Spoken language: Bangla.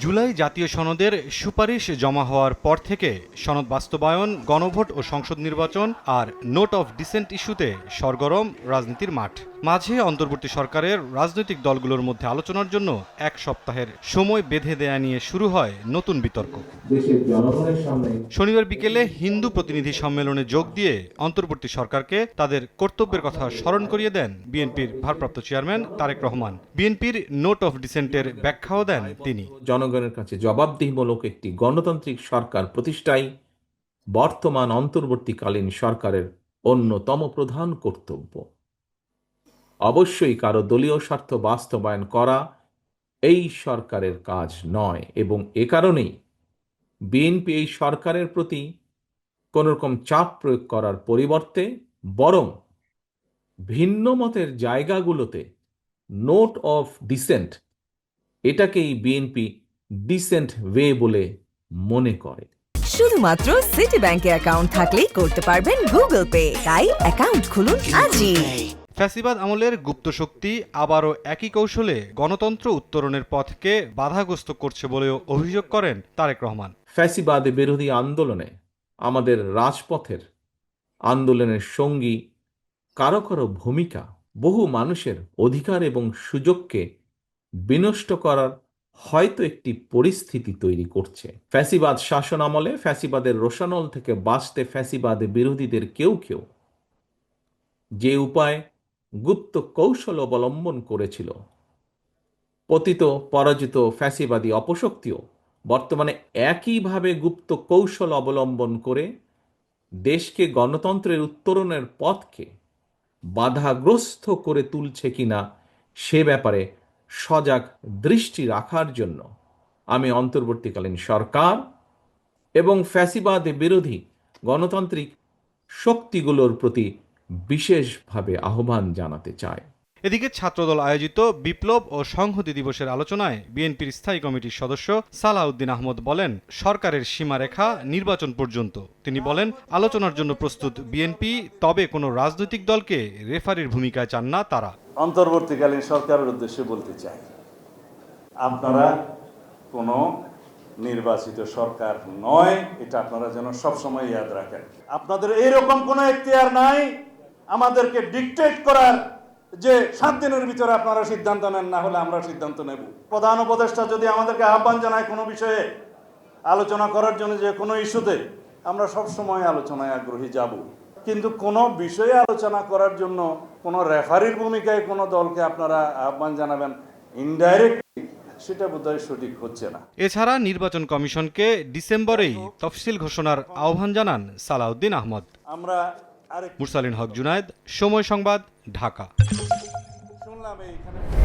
জুলাই জাতীয় সনদের সুপারিশ জমা হওয়ার পর থেকে সনদ বাস্তবায়ন গণভোট ও সংসদ নির্বাচন আর নোট অফ ডিসেন্ট ইস্যুতে সরগরম রাজনীতির মাঠ। মাঝে অন্তর্বর্তী সরকারের রাজনৈতিক দলগুলোর মধ্যে আলোচনার জন্য এক সপ্তাহের সময় বেঁধে দেয়া নিয়ে শুরু হয় নতুন বিতর্ক। দেশের জনগণের সামনে শনিবার বিকেলে হিন্দু প্রতিনিধি সম্মেলনে যোগ দিয়ে অন্তর্বর্তী সরকারকে তাদের কর্তব্যের কথা স্মরণ করিয়ে দেন বিএনপির ভারপ্রাপ্ত চেয়ারম্যান তারেক রহমান। বিএনপির নোট অফ ডিসেন্টের ব্যাখ্যাও দেন তিনি। জনগণের কাছে জবাবদিহিমূলক একটি গণতান্ত্রিক সরকার প্রতিষ্ঠাই বর্তমান অন্তর্বর্তীকালীন সরকারের অন্যতম প্রধান কর্তব্য। অবশ্যই কারও দলীয় স্বার্থ বাস্তবায়ন করা এই সরকারের কাজ নয় এবং এ কারণেই বিএনপি এই সরকারের প্রতি কোন রকম চাপ প্রয়োগ করার পরিবর্তে বরং ভিন্ন মতের জায়গাগুলোতে নোট অফ ডিসেন্ট এটাকেই বিএনপি ডিসেন্ট ওয়ে বলে মনে করে। শুধুমাত্র সিটি ব্যাংকে অ্যাকাউন্ট থাকলেই করতে পারবেন গুগল পে তাই অ্যাকাউন্ট খুলুন আজই। ফ্যাসিবাদ আমলের গুপ্ত শক্তি আবারও একই কৌশলে গণতন্ত্র উত্তরণের পথকে বাধাগ্রস্ত করছে বলেও অভিযোগ করেন তারেক রহমান। ফ্যাসিবাদ বিরোধী আন্দোলনে আমাদের রাজপথের আন্দোলনের সঙ্গী কারও কারও ভূমিকা বহু মানুষের অধিকার এবং সুযোগকে বিনষ্ট করার হয়তো একটি পরিস্থিতি তৈরি করছে। ফ্যাসিবাদ শাসন আমলে ফ্যাসিবাদের রোশানল থেকে বাঁচতে ফ্যাসিবাদ বিরোধীদের কেউ কেউ যে উপায় গুপ্ত কৌশল অবলম্বন করেছিল, পতিত, পরাজিত ফ্যাসিবাদী অপশক্তিও বর্তমানে একইভাবে গুপ্ত কৌশল অবলম্বন করে দেশকে গণতন্ত্রের উত্তরণের পথকে বাধাগ্রস্ত করে তুলছে কিনা সে ব্যাপারে সজাগ দৃষ্টি রাখার জন্য আমি অন্তর্বর্তীকালীন সরকার এবং ফ্যাসিবাদে বিরোধী গণতান্ত্রিক শক্তিগুলোর প্রতি বিশেষভাবে আহ্বান জানাতে চাই। এদিকে ছাত্রদল আয়োজিত বিপ্লব ও সংহতি দিবসের আলোচনায় বিএনপির স্থায়ী কমিটির সদস্য সালাউদ্দিন আহমদ বলেন, সরকারের সীমারেখা নির্বাচন পর্যন্ত। তিনি বলেন, আলোচনার জন্য প্রস্তুত বিএনপি, তবে কোনো রাজনৈতিক দলকে রেফারির ভূমিকায় চান না তারা। অন্তর্বর্তীকালীন সরকারের উদ্দেশ্যে বলতে চাই, আপনারা কোনো নির্বাচিত সরকার নয়, এটা আপনারা যেন সবসময় ইয়াদ রাখেন। আপনাদের এইরকম কোনো এখতিয়ার নাই, আমাদেরকে ডিকটেট করার যে সাত দিনের ভিতরে আপনারা সিদ্ধান্ত নেন না হলে আমরা সিদ্ধান্ত নেব। প্রধান উপদেষ্টা যদি আমাদেরকে আহ্বান জানায় কোনো বিষয়ে আলোচনা করার জন্য যে কোনো ইস্যুতে আমরা সব সময় আলোচনায় আগ্রহী যাব। কিন্তু কোনো বিষয়ে আলোচনা করার জন্য কোনো রেফারির ভূমিকায় কোনো দলকে আপনারা আহ্বান জানাবেন ইনডাইরেক্ট সেটা বোধহয় সঠিক হচ্ছে না। এছাড়া নির্বাচন কমিশনকে ডিসেম্বরেই তফসিল ঘোষণার আহ্বান জানান সালাউদ্দিন আহমদ। আমরা মুরসালিন হক জুনায়েদ সময় সংবাদ ঢাকা। শুনলাম এইখানে।